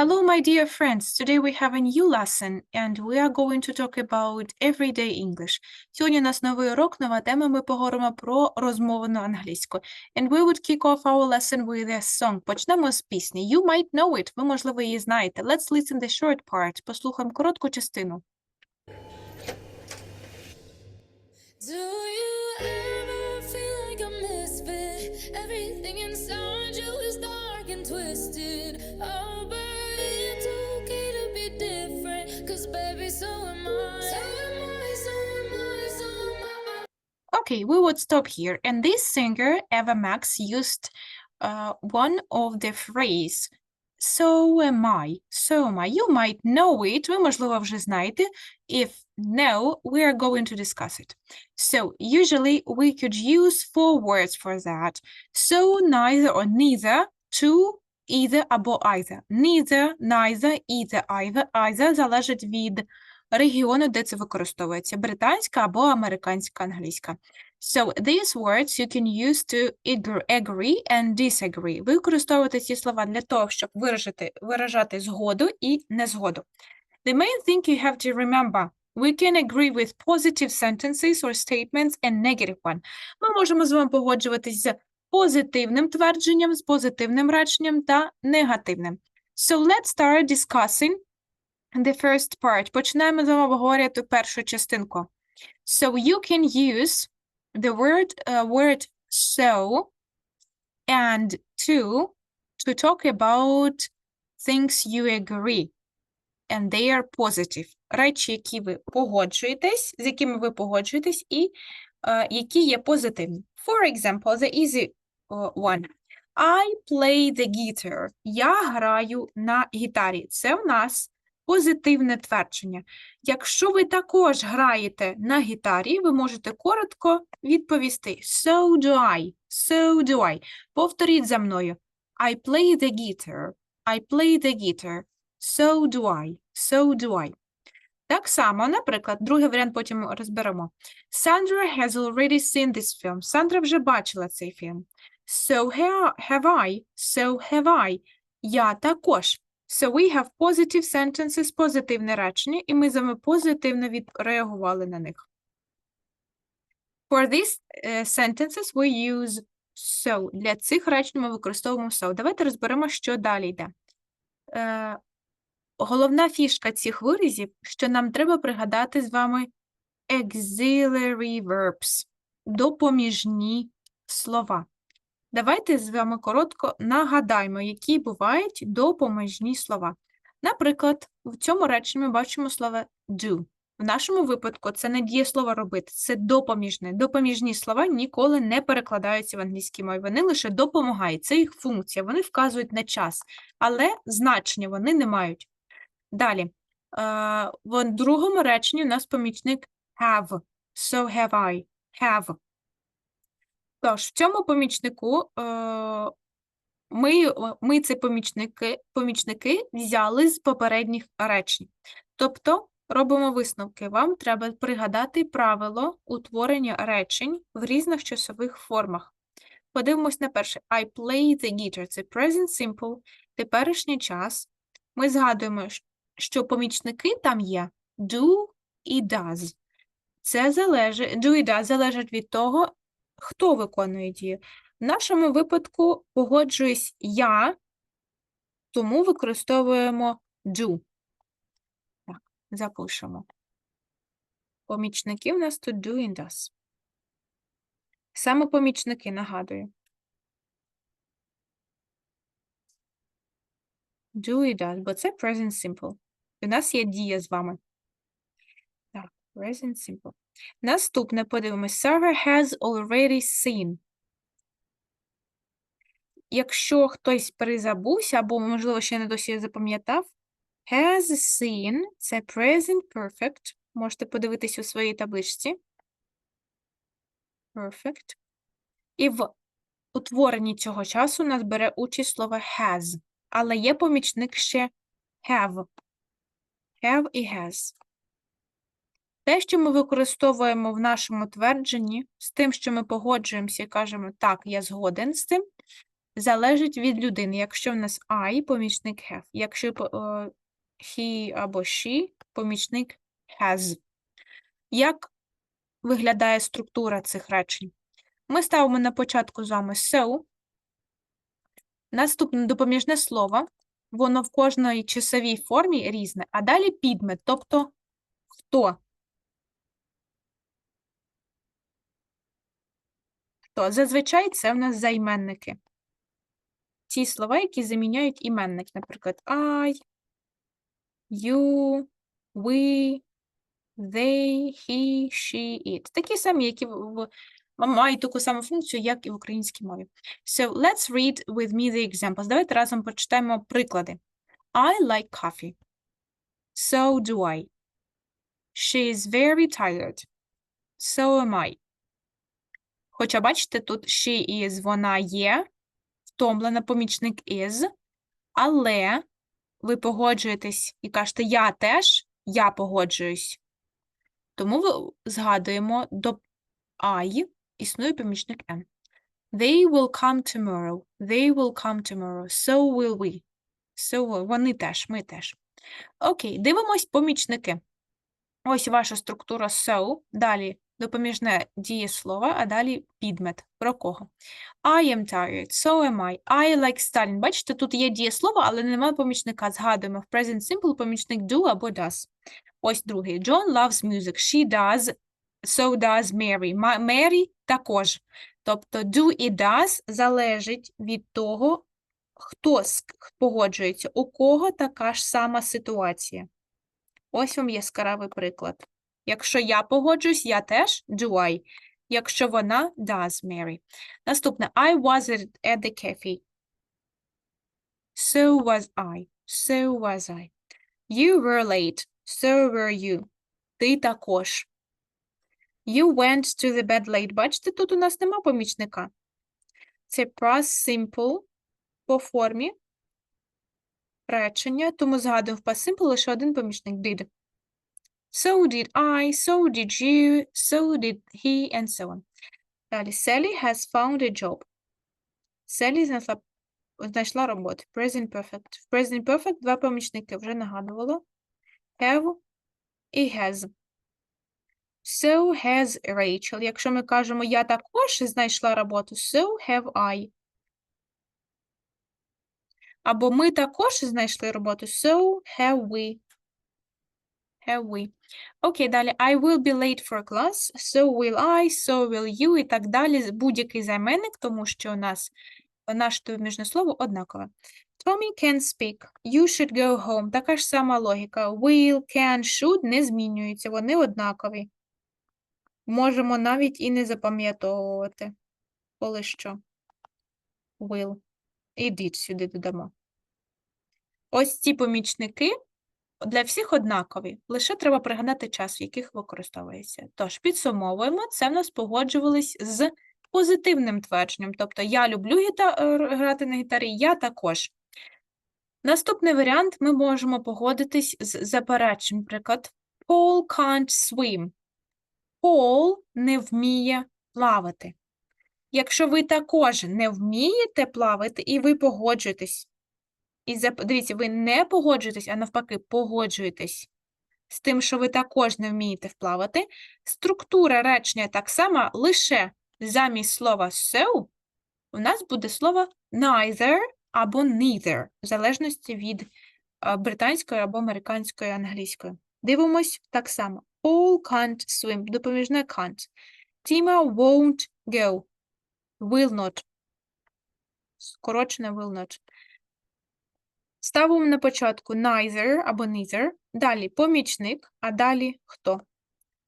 Hello, my dear friends. Today we have a new lesson and we are going to talk about everyday English. Сьогодні у нас новий урок, нова тема. Ми поговоримо про розмовну англійську. And we would kick off our lesson with a song. Почнемо з пісні. You might know it. Ви, можливо, її знаєте. Let's listen the short part. Послухаємо коротку частину. Do Okay, we would stop here. And this singer, Eva Max, used uh, one of the phrase So am I, so am I. You might know it. Ви, можливо, вже знаєте. If no, we are going to discuss it. So usually we could use four words for that. So, neither or neither, to, either або either. Neither, neither, either, either, either залежить від регіону, де це використовується. Британська або американська англійська. So these words you can use to ag- agree and disagree. Ви використовуєте ці слова для того, щоб виражати, виражати згоду і незгоду. The main thing you have to remember, we can agree with positive sentences or statements and negative one. Ми можемо з вами погоджуватись з позитивним твердженням, з позитивним реченням та негативним. So let's start discussing the first part. Починаємо з обговорювати першу частинку. So you can use the word uh, word so and to to talk about things you agree and they are positive. Речі, які ви погоджуєтесь, з якими ви погоджуєтесь, і е, які є позитивні. For example, the easy uh, one. I play the guitar. Я граю на гітарі. Це в нас позитивне твердження. Якщо ви також граєте на гітарі, ви можете коротко відповісти So do I. So do I. Повторіть за мною. I play the guitar. I play the guitar. So do I. So do I. Так само, наприклад, другий варіант потім розберемо. Sandra has already seen this film. Сандра вже бачила цей фільм. So have I. So have I. Я також. So we have positive sentences, позитивне речення, і ми з вами позитивно відреагували на них. For these uh, sentences we use so. Для цих речень ми використовуємо so. Давайте розберемо, що далі йде. Е, головна фішка цих виразів, що нам треба пригадати з вами auxiliary verbs, допоміжні слова. Давайте з вами коротко нагадаємо, які бувають допоміжні слова. Наприклад, в цьому реченні ми бачимо слово do. В нашому випадку це не дієслово робити, це допоміжне. Допоміжні слова ніколи не перекладаються в англійській мові. Вони лише допомагають. Це їх функція. Вони вказують на час, але значення вони не мають. Далі. Е, в другому реченні у нас помічник have. So have I. Have. Тож, в цьому помічнику е, ми, ми ці помічники, помічники взяли з попередніх речень. Тобто, робимо висновки. Вам треба пригадати правило утворення речень в різних часових формах. Подивимось на перше. I play the guitar. Це present simple, теперішній час. Ми згадуємо, що помічники там є do і does. Це залежить, do і does залежить від того, хто виконує дію. В нашому випадку погоджуюсь я, тому використовуємо do. Так, запишемо. Помічники в нас тут do і does. Саме помічники, нагадую. Do і does, бо це present simple. У нас є дія з вами. Так, present simple. Наступне подивимось. Sarah has already seen. Якщо хтось призабувся, або, можливо, ще не досі запам'ятав, has seen – це present perfect. Можете подивитись у своїй табличці. Perfect. І в утворенні цього часу нас бере участь слово has, але є помічник ще have. Have і has. Те, що ми використовуємо в нашому твердженні, з тим, що ми погоджуємося і кажемо, так, я згоден з цим, залежить від людини. Якщо в нас I, помічник have. Якщо е, he або she, помічник has. Як виглядає структура цих речень? Ми ставимо на початку з вами so. Наступне допоміжне слово. Воно в кожній часовій формі різне, а далі підмет, тобто хто. Хто? Зазвичай це в нас займенники. Ті слова, які заміняють іменник, наприклад, I, you, we, they, he, she, it. Такі самі, які мають таку саму функцію, як і в українській мові. So, let's read with me the examples. Давайте разом почитаємо приклади. I like coffee. So do I. She is very tired. So am I. Хоча, бачите, тут she is, вона є, втомлена, помічник is, але ви погоджуєтесь і кажете я теж, я погоджуюсь. Тому ви згадуємо до I існує помічник am. They will come tomorrow. They will come tomorrow. So will we. So will- вони теж, ми теж. Окей, дивимось помічники. Ось ваша структура so, далі допоміжне дієслово, а далі підмет. Про кого? I am tired, so am I. I like studying. Бачите, тут є дієслово, але немає помічника. Згадуємо в present simple помічник do або does. Ось другий. John loves music. She does, so does Mary. Mary також. Тобто do і does залежить від того, хто погоджується, у кого така ж сама ситуація. Ось вам яскравий приклад. Якщо я погоджуюсь, я теж do I. Якщо вона does Mary. Наступне I was at the cafe. So was I. So was I. You were late. So were you. Ти також. You went to the bed late. Бачите, тут у нас нема помічника. Це past simple по формі речення, тому згадуємо в past simple лише один помічник did. So did I, so did you, so did he, and so on. Далі. Sally has found a job. Sally знайшла, знайшла роботу. Present perfect. В present perfect два помічники вже нагадувала. Have і has. So has Rachel. Якщо ми кажемо я також знайшла роботу, so have I. Або ми також знайшли роботу, so have we. Have we. Окей, далі. I will be late for class, so will I, so will you і так далі. Будь-який займенник, тому що у нас наше допоміжне слово однакове. Tommy can speak. You should go home. Така ж сама логіка. Will, can, should не змінюються. Вони однакові. Можемо навіть і не запам'ятовувати. Коли що. Will. І did сюди додамо. Ось ці помічники для всіх однакові, лише треба пригадати час, в яких використовується. Тож, підсумовуємо, це в нас погоджувались з позитивним твердженням, тобто я люблю гіта... е, грати на гітарі, я також. Наступний варіант ми можемо погодитись з запереченням. Наприклад, Paul can't swim. Paul не вміє плавати. Якщо ви також не вмієте плавати і ви погоджуєтесь, і дивіться, ви не погоджуєтесь, а навпаки, погоджуєтесь з тим, що ви також не вмієте вплавати, структура речення так само, лише замість слова so у нас буде слово neither або neither, в залежності від британської або американської англійської. Дивимось так само. Paul can't swim, допоміжне can't. Tima won't go, will not. Скорочене will not. Ставимо на початку neither або neither, далі помічник, а далі хто.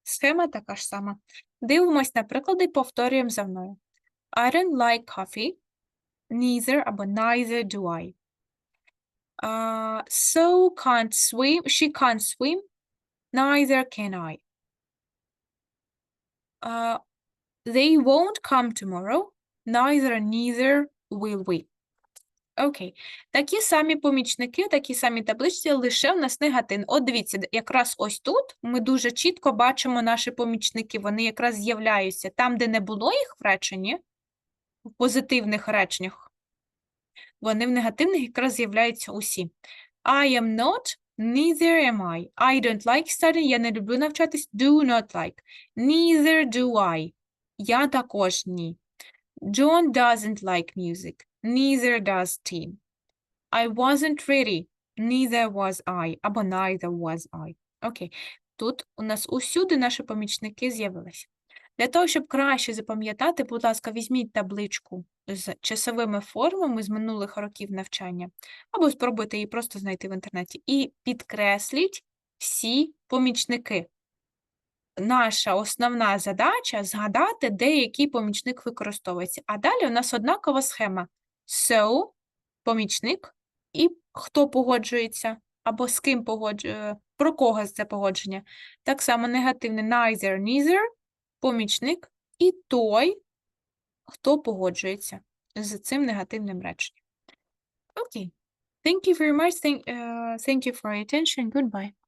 Схема така ж сама. Дивимось на приклади повторюємо за мною. I don't like coffee. Neither або neither do I. Uh, so can't swim. She can't swim. Neither can I. Uh, they won't come tomorrow. Neither, neither will we. Окей. Такі самі помічники, такі самі табличці, лише в нас негативні. От дивіться, якраз ось тут ми дуже чітко бачимо наші помічники. Вони якраз з'являються там, де не було їх в реченні, в позитивних реченнях. вони в негативних якраз з'являються усі. I am not, neither am I. I don't like studying, я не люблю навчатись, do not like. Neither do I. Я також ні. John doesn't like music, neither does Tim. I wasn't ready, neither was I, або neither was I. Окей. Тут у нас усюди наші помічники з'явилися. Для того, щоб краще запам'ятати, будь ласка, візьміть табличку з часовими формами з минулих років навчання, або спробуйте її просто знайти в інтернеті, і підкресліть всі помічники. Наша основна задача згадати, де який помічник використовується. А далі у нас однакова схема. So, помічник, і хто погоджується, або з ким погоджує, про кого це погодження. Так само негативне neither, neither, помічник і той, хто погоджується з цим негативним реченням. Окей. Thank you very much. Thank, uh, thank you for your attention. Goodbye.